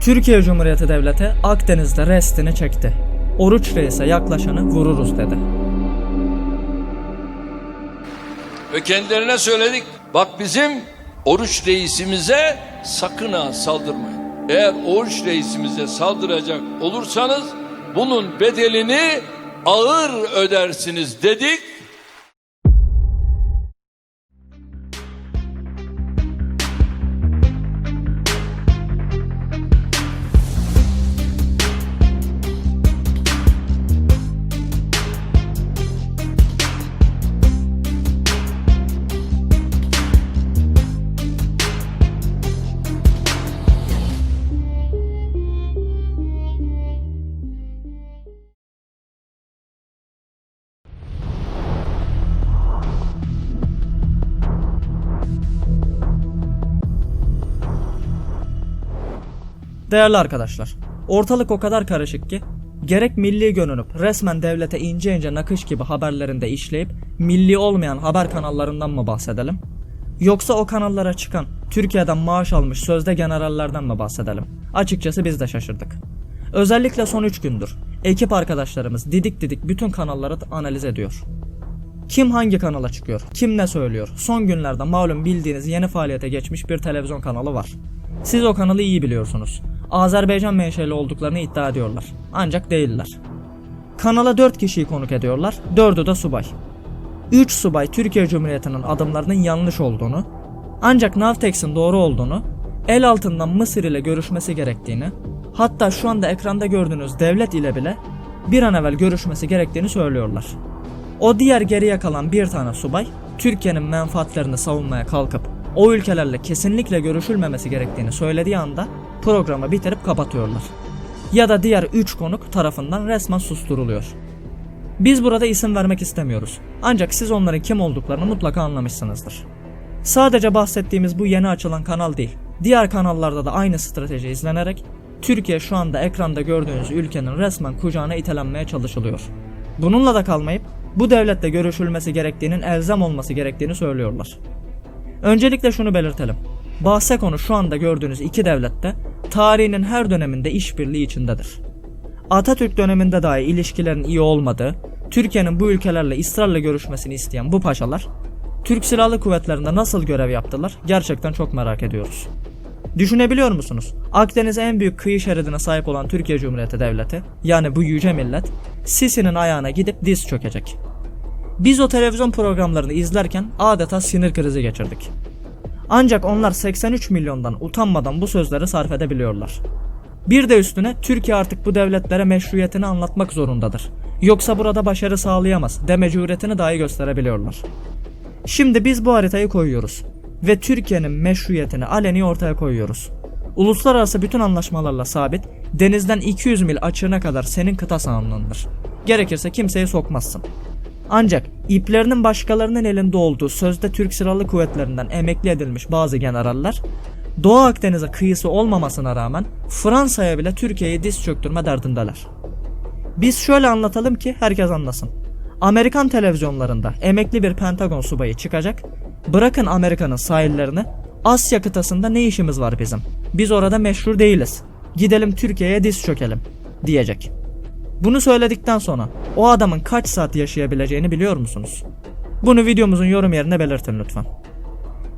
Türkiye Cumhuriyeti Devleti Akdeniz'de restini çekti. Oruç Reis'e yaklaşanı vururuz dedi. Ve kendilerine söyledik. Bak bizim oruç reisimize sakın ha saldırmayın. Eğer oruç reisimize saldıracak olursanız bunun bedelini ağır ödersiniz dedik. Değerli arkadaşlar, ortalık o kadar karışık ki gerek milli görünüp resmen devlete ince ince nakış gibi haberlerinde işleyip milli olmayan haber kanallarından mı bahsedelim? Yoksa o kanallara çıkan Türkiye'den maaş almış sözde generallerden mi bahsedelim? Açıkçası biz de şaşırdık. Özellikle son 3 gündür ekip arkadaşlarımız didik didik bütün kanalları analiz ediyor. Kim hangi kanala çıkıyor? Kim ne söylüyor? Son günlerde malum bildiğiniz yeni faaliyete geçmiş bir televizyon kanalı var. Siz o kanalı iyi biliyorsunuz. Azerbaycan menşeli olduklarını iddia ediyorlar. Ancak değiller. Kanala 4 kişiyi konuk ediyorlar. 4'ü de subay. 3 subay Türkiye Cumhuriyeti'nin adımlarının yanlış olduğunu, ancak Navtex'in doğru olduğunu, el altından Mısır ile görüşmesi gerektiğini, hatta şu anda ekranda gördüğünüz devlet ile bile bir an evvel görüşmesi gerektiğini söylüyorlar. O diğer geriye kalan bir tane subay Türkiye'nin menfaatlerini savunmaya kalkıp o ülkelerle kesinlikle görüşülmemesi gerektiğini söylediği anda programı bitirip kapatıyorlar. Ya da diğer 3 konuk tarafından resmen susturuluyor. Biz burada isim vermek istemiyoruz. Ancak siz onların kim olduklarını mutlaka anlamışsınızdır. Sadece bahsettiğimiz bu yeni açılan kanal değil. Diğer kanallarda da aynı strateji izlenerek Türkiye şu anda ekranda gördüğünüz ülkenin resmen kucağına itelenmeye çalışılıyor. Bununla da kalmayıp bu devletle görüşülmesi gerektiğinin elzem olması gerektiğini söylüyorlar. Öncelikle şunu belirtelim. Bahse konu şu anda gördüğünüz iki devlette tarihinin her döneminde işbirliği içindedir. Atatürk döneminde dahi ilişkilerin iyi olmadığı, Türkiye'nin bu ülkelerle ısrarla görüşmesini isteyen bu paşalar, Türk Silahlı Kuvvetleri'nde nasıl görev yaptılar gerçekten çok merak ediyoruz. Düşünebiliyor musunuz? Akdeniz'e en büyük kıyı şeridine sahip olan Türkiye Cumhuriyeti Devleti, yani bu yüce millet, Sisi'nin ayağına gidip diz çökecek. Biz o televizyon programlarını izlerken adeta sinir krizi geçirdik. Ancak onlar 83 milyondan utanmadan bu sözleri sarf edebiliyorlar. Bir de üstüne Türkiye artık bu devletlere meşruiyetini anlatmak zorundadır. Yoksa burada başarı sağlayamaz deme cüretini dahi gösterebiliyorlar. Şimdi biz bu haritayı koyuyoruz ve Türkiye'nin meşruiyetini aleni ortaya koyuyoruz. Uluslararası bütün anlaşmalarla sabit, denizden 200 mil açığına kadar senin kıta sahanlığındır. Gerekirse kimseyi sokmazsın. Ancak iplerinin başkalarının elinde olduğu sözde Türk Silahlı Kuvvetlerinden emekli edilmiş bazı generaller Doğu Akdeniz'e kıyısı olmamasına rağmen Fransa'ya bile Türkiye'yi diz çöktürme derdindeler. Biz şöyle anlatalım ki herkes anlasın. Amerikan televizyonlarında emekli bir Pentagon subayı çıkacak. Bırakın Amerika'nın sahillerini. Asya kıtasında ne işimiz var bizim? Biz orada meşhur değiliz. Gidelim Türkiye'ye diz çökelim diyecek. Bunu söyledikten sonra o adamın kaç saat yaşayabileceğini biliyor musunuz? Bunu videomuzun yorum yerine belirtin lütfen.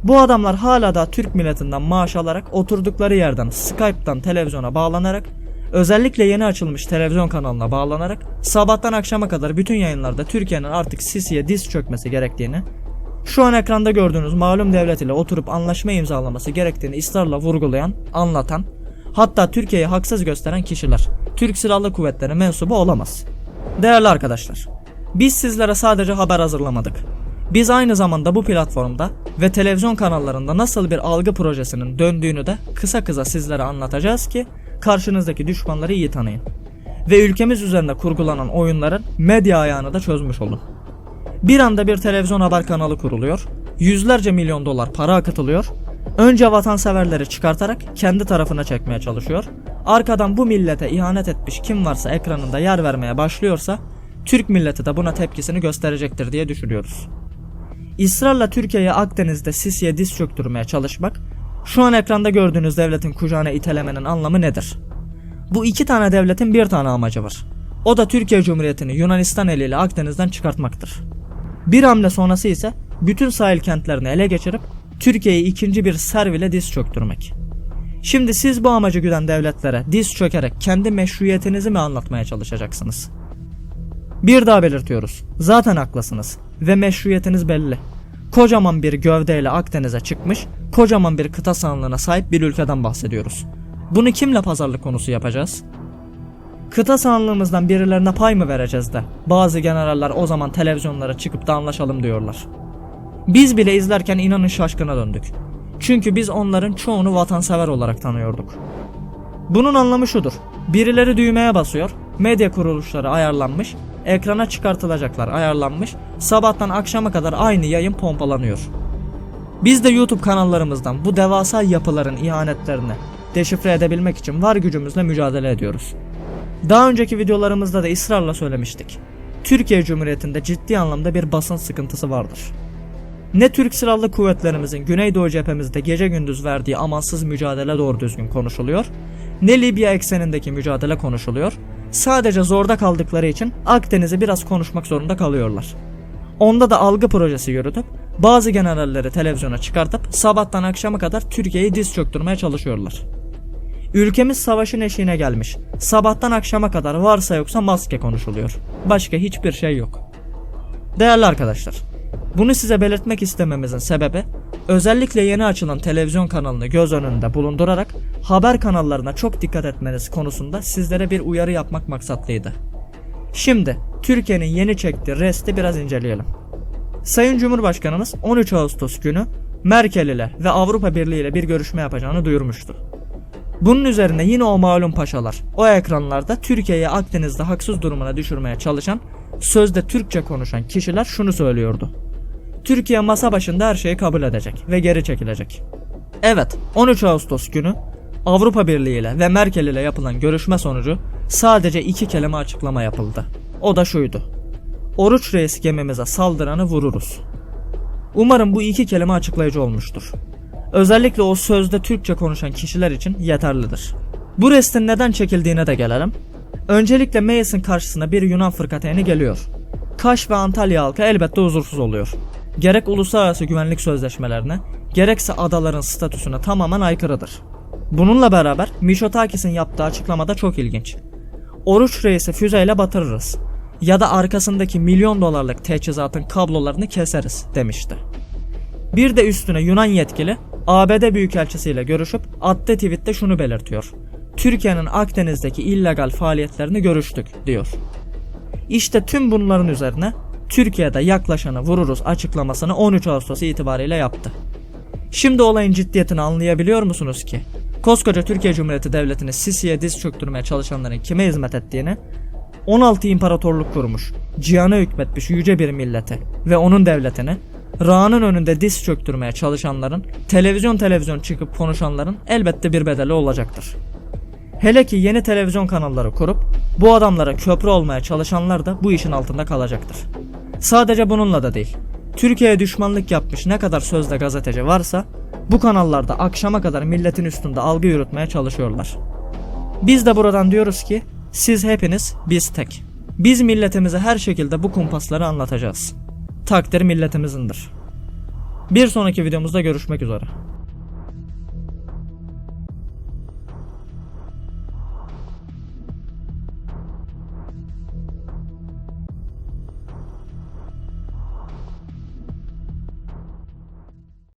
Bu adamlar hala da Türk milletinden maaş alarak oturdukları yerden Skype'tan televizyona bağlanarak özellikle yeni açılmış televizyon kanalına bağlanarak sabahtan akşama kadar bütün yayınlarda Türkiye'nin artık Sisi'ye diz çökmesi gerektiğini şu an ekranda gördüğünüz malum devlet ile oturup anlaşma imzalaması gerektiğini ısrarla vurgulayan, anlatan, hatta Türkiye'yi haksız gösteren kişiler Türk Silahlı Kuvvetleri mensubu olamaz. Değerli arkadaşlar, biz sizlere sadece haber hazırlamadık. Biz aynı zamanda bu platformda ve televizyon kanallarında nasıl bir algı projesinin döndüğünü de kısa kısa sizlere anlatacağız ki karşınızdaki düşmanları iyi tanıyın. Ve ülkemiz üzerinde kurgulanan oyunların medya ayağını da çözmüş olun. Bir anda bir televizyon haber kanalı kuruluyor, yüzlerce milyon dolar para akıtılıyor, önce vatanseverleri çıkartarak kendi tarafına çekmeye çalışıyor, arkadan bu millete ihanet etmiş kim varsa ekranında yer vermeye başlıyorsa, Türk milleti de buna tepkisini gösterecektir diye düşünüyoruz. İsrarla Türkiye'ye Akdeniz'de Sisi'ye diz çöktürmeye çalışmak, Şu an ekranda gördüğünüz devletin kucağına itelemenin anlamı nedir? Bu iki tane devletin bir tane amacı var. O da Türkiye Cumhuriyeti'ni Yunanistan eliyle Akdeniz'den çıkartmaktır. Bir hamle sonrası ise bütün sahil kentlerini ele geçirip Türkiye'yi ikinci bir Serv ile diz çöktürmek. Şimdi siz bu amacı güden devletlere diz çökerek kendi meşruiyetinizi mi anlatmaya çalışacaksınız? Bir daha belirtiyoruz. Zaten haklısınız ve meşruiyetiniz belli. Kocaman bir gövdeyle Akdeniz'e çıkmış, kocaman bir kıta sahanlığına sahip bir ülkeden bahsediyoruz. Bunu kimle pazarlık konusu yapacağız? Kıta sahanlığımızdan birilerine pay mı vereceğiz de bazı generaller o zaman televizyonlara çıkıp da anlaşalım diyorlar. Biz bile izlerken inanın şaşkına döndük. Çünkü biz onların çoğunu vatansever olarak tanıyorduk. Bunun anlamı şudur. Birileri düğmeye basıyor, medya kuruluşları ayarlanmış, ekrana çıkartılacaklar ayarlanmış, sabahtan akşama kadar aynı yayın pompalanıyor. Biz de YouTube kanallarımızdan bu devasa yapıların ihanetlerini deşifre edebilmek için var gücümüzle mücadele ediyoruz. Daha önceki videolarımızda da ısrarla söylemiştik. Türkiye Cumhuriyeti'nde ciddi anlamda bir basın sıkıntısı vardır. Ne Türk Silahlı Kuvvetlerimizin Güneydoğu cephemizde gece gündüz verdiği amansız mücadele doğru düzgün konuşuluyor, ne Libya eksenindeki mücadele konuşuluyor, sadece zorda kaldıkları için Akdeniz'i biraz konuşmak zorunda kalıyorlar. Onda da algı projesi yürütüp bazı generalleri televizyona çıkartıp sabahtan akşama kadar Türkiye'yi diz çöktürmeye çalışıyorlar. Ülkemiz savaşın eşiğine gelmiş. Sabahtan akşama kadar varsa yoksa maske konuşuluyor. Başka hiçbir şey yok. Değerli arkadaşlar, bunu size belirtmek istememizin sebebi özellikle yeni açılan televizyon kanalını göz önünde bulundurarak haber kanallarına çok dikkat etmeniz konusunda sizlere bir uyarı yapmak maksatlıydı. Şimdi Türkiye'nin yeni çektiği resti biraz inceleyelim. Sayın Cumhurbaşkanımız 13 Ağustos günü Merkel ile ve Avrupa Birliği ile bir görüşme yapacağını duyurmuştu. Bunun üzerine yine o malum paşalar o ekranlarda Türkiye'yi Akdeniz'de haksız durumuna düşürmeye çalışan sözde Türkçe konuşan kişiler şunu söylüyordu. Türkiye masa başında her şeyi kabul edecek ve geri çekilecek. Evet 13 Ağustos günü Avrupa Birliği ile ve Merkel ile yapılan görüşme sonucu sadece iki kelime açıklama yapıldı. O da şuydu. Oruç reis gemimize saldıranı vururuz. Umarım bu iki kelime açıklayıcı olmuştur. Özellikle o sözde Türkçe konuşan kişiler için yeterlidir. Bu restin neden çekildiğine de gelelim. Öncelikle Mayıs'ın karşısına bir Yunan fırkateyni geliyor. Kaş ve Antalya halkı elbette huzursuz oluyor. Gerek uluslararası güvenlik sözleşmelerine, gerekse adaların statüsüne tamamen aykırıdır. Bununla beraber Mitsotakis'in yaptığı açıklamada çok ilginç. Oruç reisi füzeyle batırırız ya da arkasındaki milyon dolarlık teçhizatın kablolarını keseriz demişti. Bir de üstüne Yunan yetkili ABD Büyükelçisiyle görüşüp attığı tweette şunu belirtiyor. Türkiye'nin Akdeniz'deki illegal faaliyetlerini görüştük diyor. İşte tüm bunların üzerine Türkiye'de yaklaşanı vururuz açıklamasını 13 Ağustos itibariyle yaptı. Şimdi olayın ciddiyetini anlayabiliyor musunuz ki? Koskoca Türkiye Cumhuriyeti Devleti'ni Sisi'ye diz çöktürmeye çalışanların kime hizmet ettiğini, 16 imparatorluk kurmuş, cihana hükmetmiş yüce bir milleti ve onun devletini, Ra'nın önünde diz çöktürmeye çalışanların, televizyon televizyon çıkıp konuşanların elbette bir bedeli olacaktır. Hele ki yeni televizyon kanalları kurup bu adamlara köprü olmaya çalışanlar da bu işin altında kalacaktır. Sadece bununla da değil. Türkiye'ye düşmanlık yapmış ne kadar sözde gazeteci varsa bu kanallarda akşama kadar milletin üstünde algı yürütmeye çalışıyorlar. Biz de buradan diyoruz ki siz hepiniz biz tek. Biz milletimize her şekilde bu kumpasları anlatacağız. Takdir milletimizindir. Bir sonraki videomuzda görüşmek üzere.